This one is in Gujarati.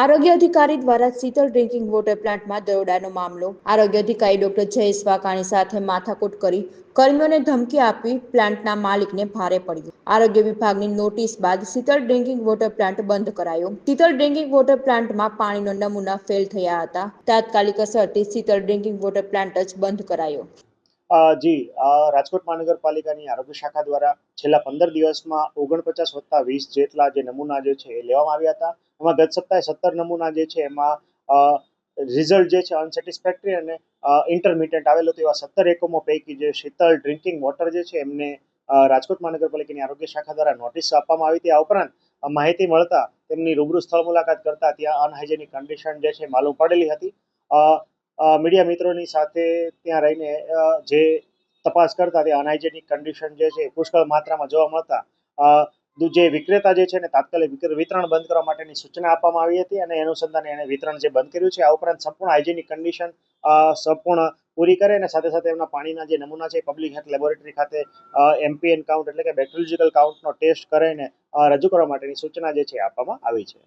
આરોગ્ય અધિકારી દ્વારા શીતળ ડ્રિંકિંગ વોટર પ્લાન્ટમાં દરોડાનો મામલો. આરોગ્ય અધિકારી ડોક્ટર જયેશ વાકાણી સાથે માથાકૂટ કરી કર્મીઓને ધમકી આપી પ્લાન્ટના માલિકને ભારે પડ્યું આરોગ્ય વિભાગની નોટિસ બાદ શીતળ ડ્રિંકિંગ વોટર પ્લાન્ટ બંધ કરાયો. શીતળ ડ્રિંકિંગ વોટર પ્લાન્ટમાં પાણીનો નમૂના ફેલ થયા હતા. તાત્કાલિક અસરથી શીતળ ડ્રિંકિંગ વોટર પ્લાન્ટ જ બંધ કરાયો. જી રાજકોટ મહાનગરપાલિકાની આરોગ્ય શાખા દ્વારા છેલ્લા પંદર દિવસમાં ઓગણપચાસ વત્તા વીસ જેટલા જે નમૂના જે છે એ લેવામાં આવ્યા હતા. એમાં ગત સપ્તાહે સત્તર નમૂના જે છે એમાં રિઝલ્ટ જે છે અનસેટિસ્ફેક્ટરી અને ઇન્ટરમીડિયન્ટ આવેલો હતું એવા સત્તર એકમો પૈકી જે શીતળ ડ્રિંકિંગ વોટર જે છે એમને રાજકોટ મહાનગરપાલિકાની આરોગ્ય શાખા દ્વારા નોટિસ આપવામાં આવી હતી. આ ઉપરાંત માહિતી મળતા તેમની રૂબરૂ સ્થળ મુલાકાત કરતા ત્યાં અનહાઇજેનિક કન્ડિશન જે છે માલુમ પડેલી હતી. મીડિયા મિત્રોની સાથે ત્યાં રહીને જે તપાસ કરતા તે અનહાઇજેનિક કન્ડિશન જે છે પુષ્કળ માત્રામાં જોવા મળતા. જે વિક્રેતા જે છે ને તાત્કાલિક વિતરણ બંધ કરવા માટેની સૂચના આપવામાં આવી હતી અને અનુસંધાને એણે વિતરણ જે બંધ કર્યું છે, આ ઉપરાંત સંપૂર્ણ હાઇજેનિક કન્ડિશન સંપૂર્ણ પૂરી કરે અને સાથે સાથે એમના પાણીના જે નમૂના છે પબ્લિક હેલ્થ લેબોરેટરી ખાતે એમપીએન કાઉન્ટ એટલે કે બેક્ટેરિયોલોજીકલ કાઉન્ટનો ટેસ્ટ કરીને રજૂ કરવા માટેની સૂચના જે છે આપવામાં આવી છે.